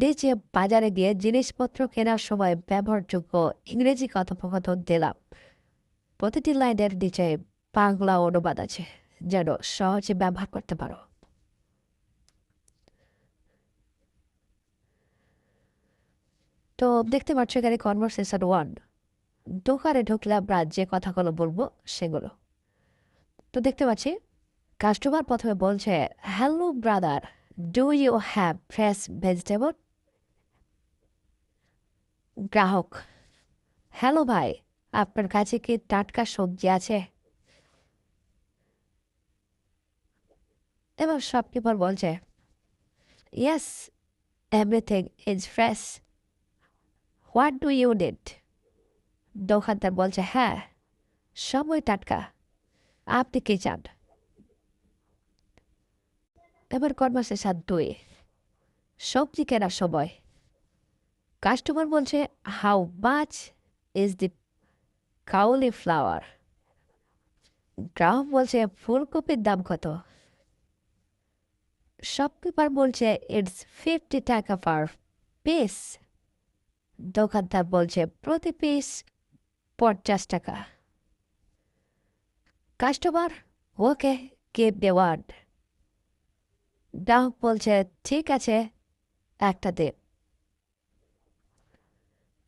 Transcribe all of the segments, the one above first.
নিচে বাজারে গিয়ে জিনিসপত্র কেনার সময় ব্যবহারযোগ্য ইংরেজি কথোপকথন দিলাম। প্রতিটি লাইনের নিচে বাংলা অনুবাদ আছে, যেন সহজে ব্যবহার করতে পারো। তো দেখতে পাচ্ছ এখানে কনভারসেশন ওয়ান দোকানে ঢুকলে আমরা যে কথাগুলো বলব সেগুলো। তো দেখতে পাচ্ছি কাস্টমার প্রথমে বলছে hello brother do you have fresh vegetable গ্রাহক, হ্যালো ভাই, আপনার কাছে কি টাটকা সবজি আছে? এবার শপকিপার বলছে yes everything is fresh what do you need দোকানদার বলছে হ্যাঁ সবই টাটকা। আপনি কি চান? এবার কনভার্সেশন দুই, সবজি কেনার সময়। কাস্টমার বলছে how much is the cauliflower গ্রাহক বলছে, ফুলকপির দাম কত? শপকিপার বলছে ইটস ফিফটি টাকা পার পিস দোকানদার বলছে, প্রতি পিস পঞ্চাশ টাকা। Customer okay give the word গ্রাহক বলছে, ঠিক আছে, একটা দিন।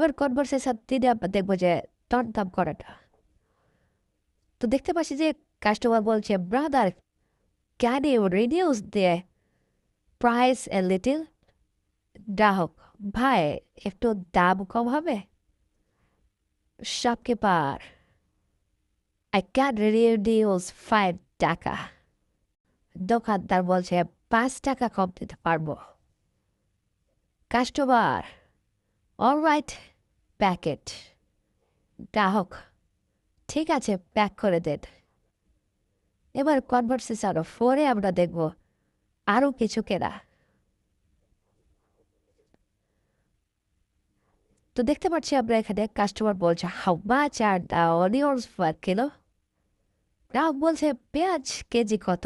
এবার কনভারসেশন দিনে আমরা দেখব যে দরদাম করাটা। তো দেখতে পাচ্ছি যে কাস্টমার বলছে brother can you reduce the price a little গ্রাহক, ভাই, একটু দাম কম হবে? Shopkeeper I can reduce five টাকা। দোকানদার বলছে, পাঁচ টাকা কম দিতে পারব। কাস্টমার অলরাইট প্যাকেট গ্রাহক, ঠিক আছে প্যাক করে দেন এবার কনভার্সেশন ফোরে আমরা দেখব আরও কিছু কেনা। তো দেখতে পাচ্ছি আমরা এখানে কাস্টমার বলছে how much are the onions per kilo গ্রাহক বলছে, পেঁয়াজ কেজি কত?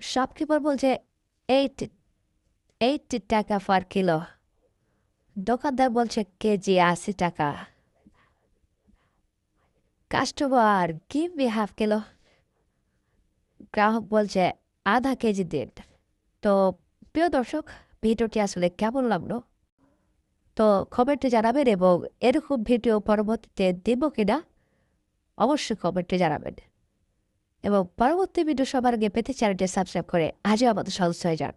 শপকিপার বলছে এইট এইট টাকা পার কিলো। দোকানদার বলছে, কেজি আশি টাকা। Customer give me half kilo. গ্রাহক বলছে, আধা কেজি দিন। তো প্রিয় দর্শক, ভিডিওটি আসলে কেমন লাগল? তো কমেন্টে জানাবেন এবং এরকম ভিডিও পরবর্তীতে দেব কিনা, অবশ্যই কমেন্টে জানাবেন। এবং পরবর্তী ভিডিও সবার আগে পেতে চ্যানেলটি সাবস্ক্রাইব করে আজও আমাদের সদস্য হয়ে যান।